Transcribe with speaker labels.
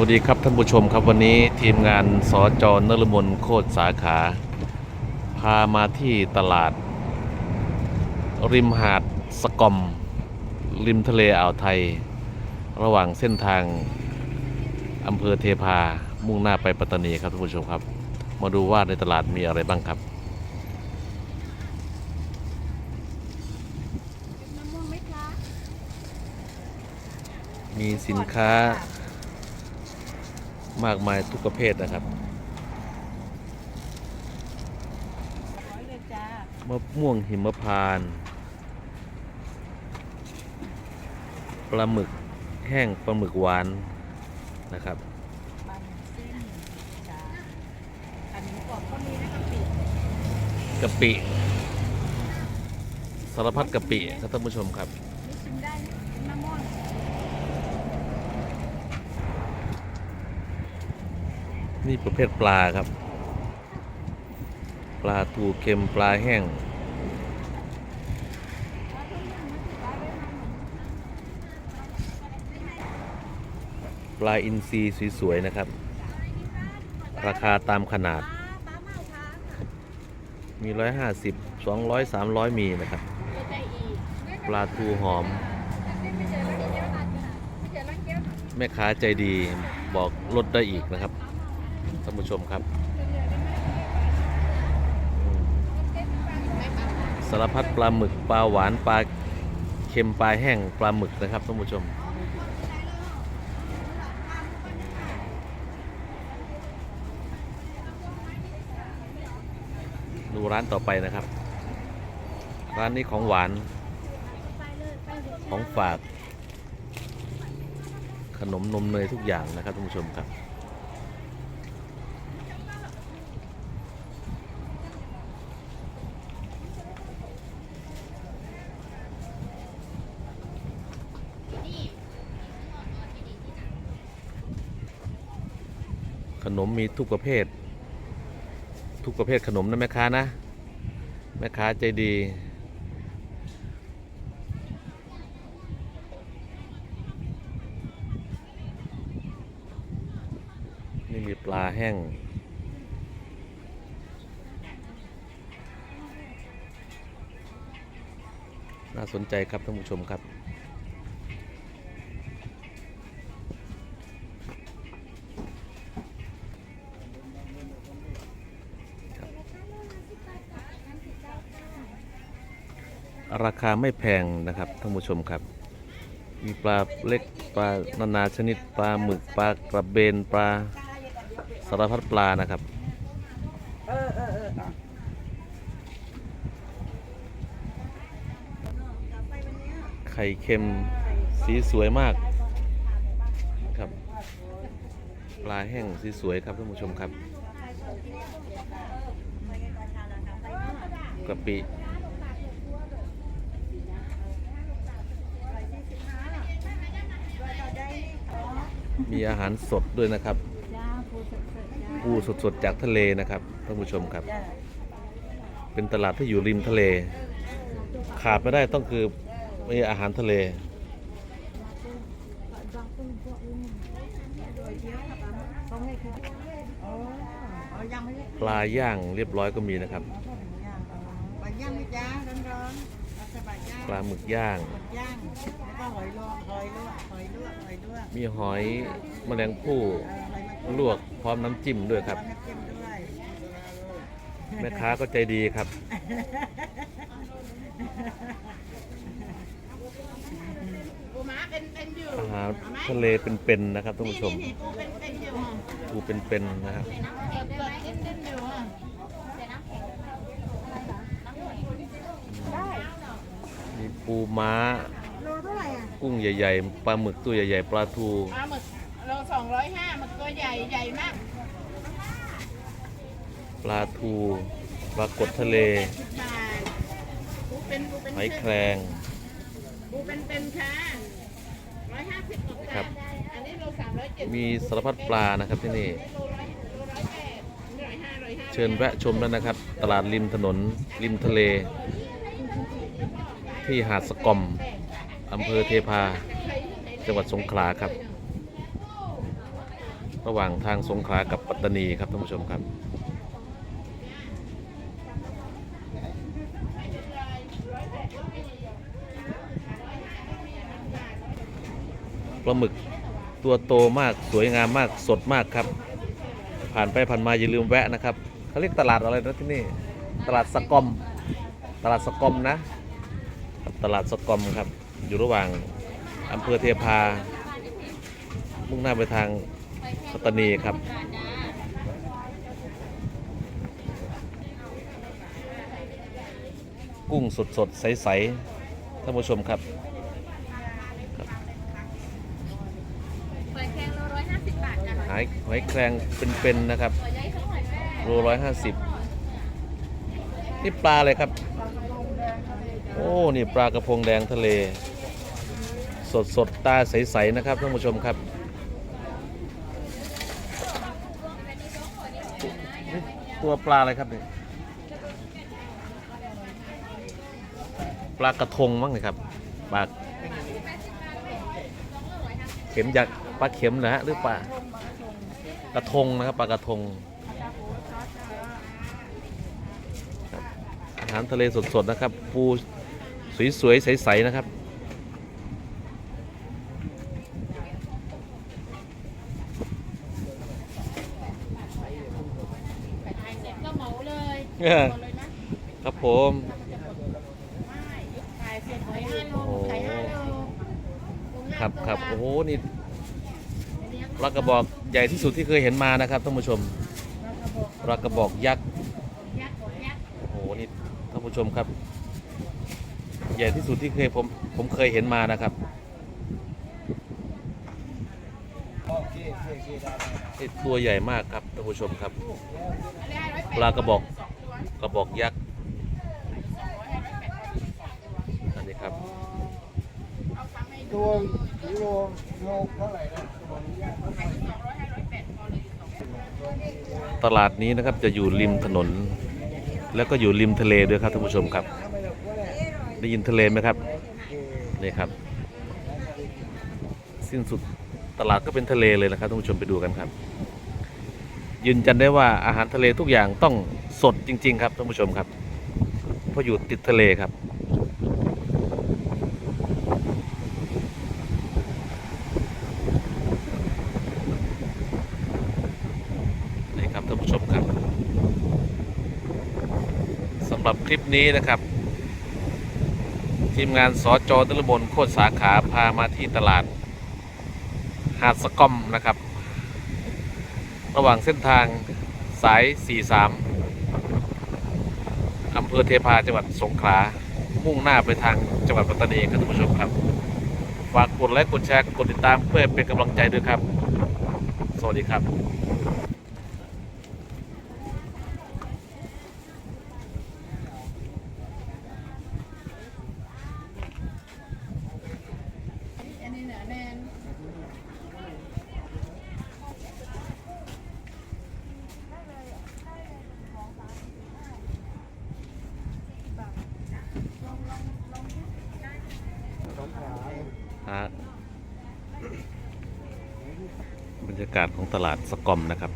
Speaker 1: วัสดีครับท่านผู้ชมครับวันนี้ทีมงานสจนรมนโคตรสาขา พามาที่ตลาด ริมหาดสกอม ริมทะเลอ่าวไทย ระหว่างเส้นทางอำเภอเทพามุ่งหน้าไปปัตตานีครับท่านผู้ชมครับ มาดูว่าในตลาดมีอะไรบ้างครับ
Speaker 2: มี
Speaker 1: สินค้า มากมายทุกประเภทนะครับ
Speaker 2: ร้อยเลยจ้ามะ
Speaker 1: ม่วงหิมพานต์ปลาหมึกแห้งปลาหมึกหวานนะครับ
Speaker 2: มันเส้นจ้าอันนี้กรอบก็มีนะคะปิ
Speaker 1: กะปิสารพัดกะปิครับท่านผู้ชมครับ
Speaker 2: นี่ชิมได้นะมะม่วง
Speaker 1: นี่ประเภทปลาครับ ปลาทูเค็มปลาแห้ง ปลาอินทรีสวยๆนะครับ ราคาตามขนาด
Speaker 2: ปลาปลาเมาค่ะ
Speaker 1: มี150 200 300มีนะครับ ปลาทูหอม แม่ค้าใจดีบอกลดได้อีกนะครับ ท่านผู้ชมครับสารพัดปลาหมึกปลาหวานปลาเค็มปลาแห้งปลาหมึกนะครับท่านผู้ชมดูร้านต่อไปนะครับ ร้านนี้ของหวาน ของฝาก ขนมนมเนยทุกอย่างนะครับท่านผู้ชมครับ ขนมมีทุกประเภท ทุกประเภทขนมนะแม่ค้านะ แม่ค้าใจดีนี่มีปลาแห้ง น่าสนใจครับท่านผู้ชมครับ ราคาไม่แพงนะครับท่านผู้ชมครับ มีปลาเล็กปลานานาชนิดปลาหมึกปลากระเบนปลาสารพัดปลานะครับไข่เค็มสีสวยมากครับ ปลาแห้งสีสวยครับท่านผู้ชมครับกะปิ มีอาหารสดด้วยนะครับ
Speaker 2: จ้าปูสดๆจ้า
Speaker 1: ปูสดๆจากทะเลนะครับท่านผู้ชมครับ
Speaker 2: จ้า
Speaker 1: เป็นตลาดที่อยู่ริมทะเล ขาดไม่ได้ต้องคือมีอาหารทะเล
Speaker 2: ต้องให้คืออ๋ออ๋อยังไม่ได้
Speaker 1: ปลาย่างเรียบร้อยก็มีนะครับ
Speaker 2: ย่างปลาย่างไหมจ้าร้อนๆเอาสบายย่าง
Speaker 1: ปลาหมึกย่าง
Speaker 2: หมึกย่างแล้วก็ หอยลวกหอยลวกหอยลวกหอยลวก
Speaker 1: มีหอยแมลงภู่
Speaker 2: เอ่อหอยมะกรูด
Speaker 1: ลวกพร้อมน้ำจิ้มด้วยครับ
Speaker 2: น้ำจิ้มด้วย
Speaker 1: แม่ค้าก็ใจดีครับ
Speaker 2: ปูม้าเป็นเป็นอยู่
Speaker 1: อาหารทะเลเป็นๆนะครับท่านผู้ชม
Speaker 2: นี่ปูเป็นเป็นอยู่
Speaker 1: ปูเป็นๆนะครับ
Speaker 2: เก็บเลยเล่นๆอยู่อะ
Speaker 1: มีปูม้า กุ้งใหญ่ ๆ ปลาหมึกตัวใหญ่ ๆ ปลาทู
Speaker 2: ปลาหมึกโลสองร้อยห้าหมึกตัวใหญ่ใหญ่มาก
Speaker 1: ปลาทูปลากดทะเล
Speaker 2: สิบบาทปูเป็นปูเป็น
Speaker 1: หอยแครง
Speaker 2: ปูเป็นเป็นค่ะร้อยห้าสิบหมด
Speaker 1: ครั
Speaker 2: ค่ะ
Speaker 1: บ
Speaker 2: อันนี้โลสามร้อยเจ็ด
Speaker 1: มีสารพัดปลานะครับที่นี่
Speaker 2: โลร้อยโลร้อยแปดร้อยห้าร้อยห้า
Speaker 1: เชิญแวะชมแล้วนะครับ ตลาดริมถนนริมทะเล ที่หาดสกอม อำเภอเทพา จังหวัดสงขลาครับ ระหว่างทางสงขลากับปัตตานีครับท่านผู้ชมครับ ปลาหมึกตัวโตมากสวยงามมากสดมากครับ ผ่านไปผ่านมาอย่าลืมแวะนะครับเขาเรียกตลาดอะไรนะที่นี่ ตลาดสกอม ตลาดสกอมนะ ตลาดสกอมครับ อยู่ระหว่างอำเภอเทพา มุ่งหน้าไปทางปัตตานีครับ กุ้งสดสดๆใสๆท่านผู้ชมครับ
Speaker 2: หอยแครงโลร้อยห้าสิบบาทจ้ะ
Speaker 1: หายหอยแครงเป็นๆนะครับ
Speaker 2: หอยใหญ่ทั้งหอยแครง
Speaker 1: โลร้อยห้าสิบนี่ปลาอะไรครับ โอ้ นี่ปลากระพงแดงทะเล สดสดตาใส ๆ นะครับท่านผู้ชมครับ ตัวปลาอะไรครับเนี่ยปลากระทงมั้งนะครับปลาเข็มจากปลาเข็มนะฮะหรือปลากระทงนะครับปลากระทงอาหารทะเลสดๆนะครับ ปู สวยๆ ใส ๆ นะครับ
Speaker 2: ไปไทยเสร็จก็เหมาเลย
Speaker 1: เออ
Speaker 2: หมดเลยนะครับ
Speaker 1: ผม
Speaker 2: ไม่ขายเสร็จหอยห้าโล
Speaker 1: โอ้
Speaker 2: ขายห้าโล
Speaker 1: ครับครับโอ้โห นี่ปลากระบอกใหญ่ที่สุดที่เคยเห็นมานะครับท่านผู้ชมปลากระบอกยักษ์
Speaker 2: ยักษ์กดยักษ์
Speaker 1: โอ้โห นี่ท่านผู้ชมครับ ใหญ่ที่สุดที่เคยผมผมเคยเห็นมานะครับตัวใหญ่มากครับท่านผู้ชมครับ ปลากระบอกกระบอกยักษ์อันนี้ครับ
Speaker 3: ตัวโลโลเท่าไหร่นะ
Speaker 1: ตลาดนี้นะครับจะอยู่ริมถนน แล้วก็อยู่ริมทะเลด้วยครับท่านผู้ชมครับ ได้ยินทะเลไหมครับนี่ครับ สิ้นสุดตลาดก็เป็นทะเลเลยนะครับท่านผู้ชมไปดูกันครับ ยืนยันได้ว่าอาหารทะเลทุกอย่างต้องสดจริง ๆ ครับท่านผู้ชมครับเพราะอยู่ติดทะเลครับนี่ครับท่านผู้ชมครับสำหรับคลิปนี้นะครับ ทีมงานสจนรบนโคตรสาขาพามาที่ตลาด หาดสกอมนะครับ ระหว่างเส้นทางสาย 43อำเภอเทพาจังหวัดสงขลา มุ่งหน้าไปทางจังหวัดปัตตานีครับท่านผู้ชมครับ ฝากกดไลค์กดแชร์กดติดตามเพื่อเป็นกำลังใจด้วยครับ สวัสดีครับ
Speaker 2: อันนี้เหนือแนน
Speaker 1: ฮะบร รยากาศของตลาดสกอมนะครับ